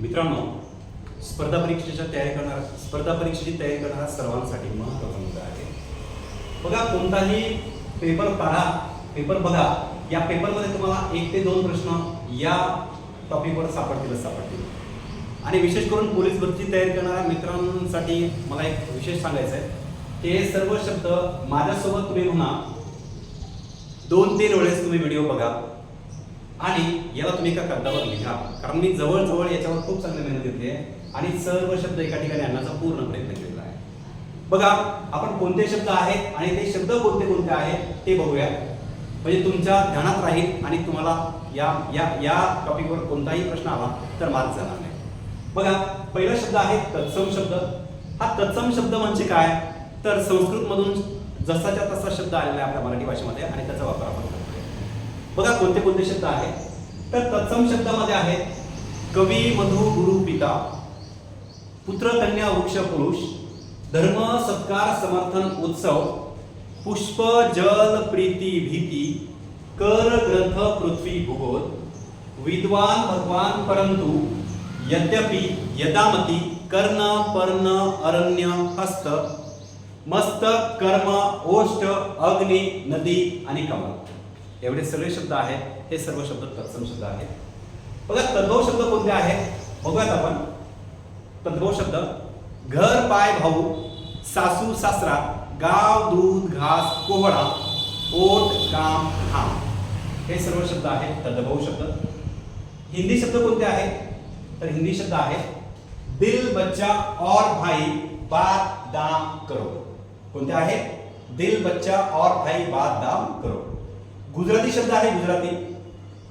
मित्रांनो स्पर्धा परीक्षेच्या तयारी करणारा स्पर्धा परीक्षेची तयारी करणारा सर्वांसाठी महत्त्वाचा मुद्दा आहे. बघा कोणताही पेपर काढा पेपर बघा. या पेपरमध्ये तुम्हाला एक ते दोन प्रश्न या टॉपिकवर सापडतीलच सापडतील आणि विशेष करून पोलीस भरती तयारी करणाऱ्या मित्रांसाठी मला एक विशेष सांगायचं आहे ते सर्व शब्द माझ्यासोबत तुम्ही म्हणा दोन तीन वेळेस तुम्ही व्हिडिओ बघा. आणि याला तुम्ही एका कागदावर लिहा. कारण मी जवळजवळ याच्यावर खूप चांगली मेहनत घेतली आहे आणि सर्व शब्द एका ठिकाणी आणण्याचा पूर्ण प्रयत्न केलेला आहे. बघा आपण कोणते शब्द आहेत आणि ते शब्द कोणते कोणते आहेत ते बघूया. म्हणजे तुमच्या ध्यानात राहील आणि तुम्हाला या या या टॉपिकवर कोणताही प्रश्न आला तर मार्क जाणार नाही. बघा पहिला शब्द आहे तत्सम शब्द. हा तत्सम शब्द म्हणजे काय? तर संस्कृतमधून जसाच्या तसा शब्द आलेला आहे आपल्या मराठी भाषेमध्ये आणि त्याचा वापर आपण करतो बघा कोणते कोणते शब्द आहेत. तर तत्सम शब्दामध्ये आहेत कवी मधु गुरु पिता पुत्र कन्या वृक्ष पुरुष धर्म सत्कार समर्थन उत्सव पुष्प जल प्रीती भीती कर ग्रंथ पृथ्वी भूगोल विद्वान भगवान परंतु यद्यपि यदामती कर्ण पर्ण अरण्य हस्त मस्तक कर्म ओष्ट अग्नि नदी आणि कमल एवढे सगळे शब्द आहेत, हे सर्व शब्द तत्सम शब्द आहेत. बघा, तद्भव शब्द कोणते आहेत? बघूयात आपण. तद्भव शब्द, घर, पाय, भाऊ, सासू, सासरा, गाव, दूध, घास, कोहळा ओट काम घाम हे सर्व शब्द आहेत, तद्भव शब्द. हिंदी शब्द कोणते आहेत? तर हिंदी शब्द आहेत, दिल, बच्चा और भाई, बात, दाम, करो. कोणते आहेत? दिल, बच्चा और भाई, बात, दाम, करो. गुजराती शब्द आहे गुजराती.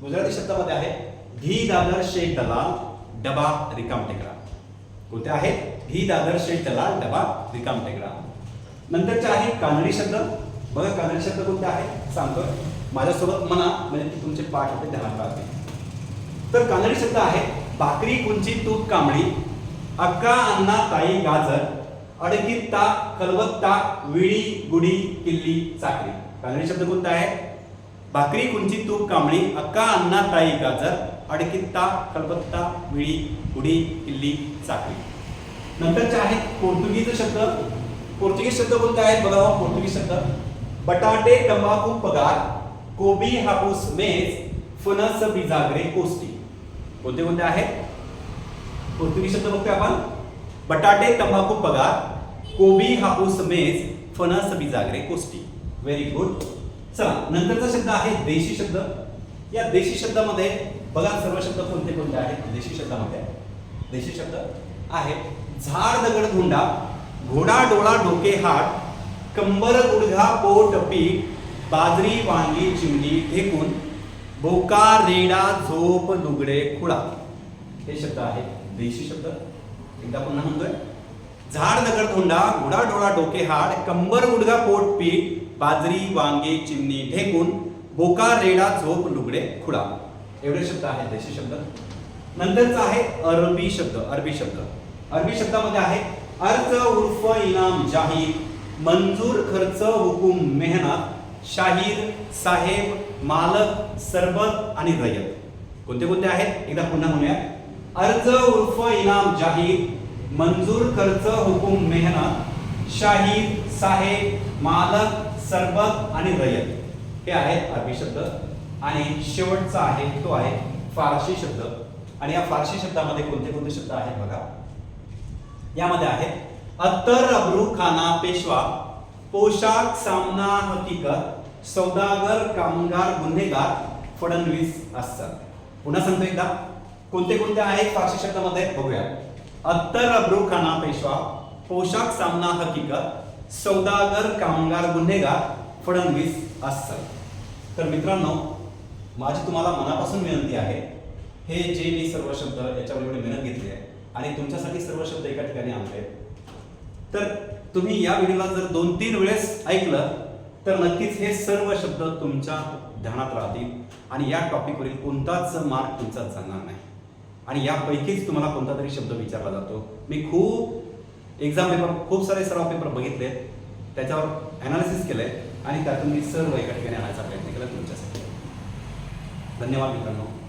गुजराती शब्दामध्ये आहे धी दादर शेख दलाल डबा रिकाम टेकडा कोणते आहेत? धी दादर शेख दलाल डबा रिकाम टेकडा नंतरचे आहे कानडी शब्द. बघा कानडी शब्द कोणते आहे? सांगतो. माझ्यासोबत म्हणा म्हणजे तुमचे पाठ होते ध्यानात राहते तर कानडी शब्द आहे भाकरी कुंची तूप कांबळी अक्का अन्ना ताई गाजर अडकीत ताक कलवत ताक विळी गुडी किल्ली चाकरी कानडी शब्द कोणता आहे? भाकरी कुंची तूप कांबळी अक्का अन्ना ताई गाजर अडकित्ता कलबत्ता विळी उडी किल्ली चाकरी नंतरचे आहेत पोर्तुगीज शब्द. पोर्तुगीज शब्द कोणते आहेत? बघा हा पोर्तुगीज शब्द. बटाटे तंबाखू पगार कोबी हापूस मेज फणस बिजागरे कोस्टी. कोणते कोणते आहेत? पोर्तुगीज शब्द बघतोय आपण. बटाटे तंबाखू पगार कोबी हापूस मेज फणस बिजागरे कोस्टी. व्हेरी गुड चला नंतरचा शब्द आहे देशी शब्द. या देशी शब्दामध्ये बघा सर्व शब्द कोणते कोणते आहेत? देशी शब्दामध्ये. देशी शब्द आहे झाड दगड धुंडा घोडा डोळा डोके हाड कंबर गुडघा पोट पीठ बाजरी वांगी चिमणी ढेकून बोका रेडा झोप लुगडे खुळा. हे शब्द आहेत देशी शब्द. एकदा पुन्हा म्हणतोय. झाड दगड धोंडा घोडा डोळा डोके हाड कंबर गुडघा पोट पीठ बाजरी वांगे चिमणी ढेकून बोका रेडा झोप लुगडे खुडा एवढे शब्द आहेत देशी शब्द. नंतरचा आहे अरबी शब्द अरबी शब्द. अरबी शब्दामध्ये आहे अर्ज उर्फ इनाम जाहीर मंजूर खर्च हुकुम मेहनत शाहीर साहेब मालक सरबत आणि रयत. कोणते कोणते आहेत? एकदा पुन्हा म्हणूया अर्ज उर्फ इनाम जाहीर मंजूर खर्च हुकुम मेहनत शाहीर साहेब मालक सरबत आणि रयत. हे आहेत अरबी शब्द. आणि शेवटचा आहे तो आहे फारसी शब्द. आणि या फारसी शब्दामध्ये कोणते कोणते शब्द आहेत बघा? यामध्ये आहेत अत्तर अब्रू खाना पेशवा पोशाख सामना हकीकत सौदागर कामगार गुन्हेगार फडणवीस असतात पुन्हा सांगतो एकदा. कोणते कोणते आहेत फारसी शब्दामध्ये? बघूया. अत्तर अब्रू खाना पेशवा पोशाख सामना हकीकत सौदागर कामगार गुन्हेगार फडणवीस असतात तर मित्रांनो माझी तुम्हाला मनापासून विनंती आहे हे जे मी सर्व शब्द याच्यावर एवढी मेहनत घेतली आहे आणि तुमच्यासाठी सर्व शब्द एका ठिकाणी आणले तर तुम्ही या व्हिडिओला जर दोन तीन वेळेस ऐकलं तर नक्कीच हे सर्व शब्द तुमच्या ध्यानात राहतील आणि या टॉपिकवरील कोणताच मार्क तुमचा जाणार नाही. आणि यापैकीच तुम्हाला कोणता तरी शब्द विचारला जातो. मी खूप एक्झाम पेपर खूप सारे सराव पेपर बघितले. त्याच्यावर अनालिसिस केलंय आणि त्यातून मी सर्व एका ठिकाणी आणायचा प्रयत्न केला तुमच्यासाठी. धन्यवाद मित्रांनो.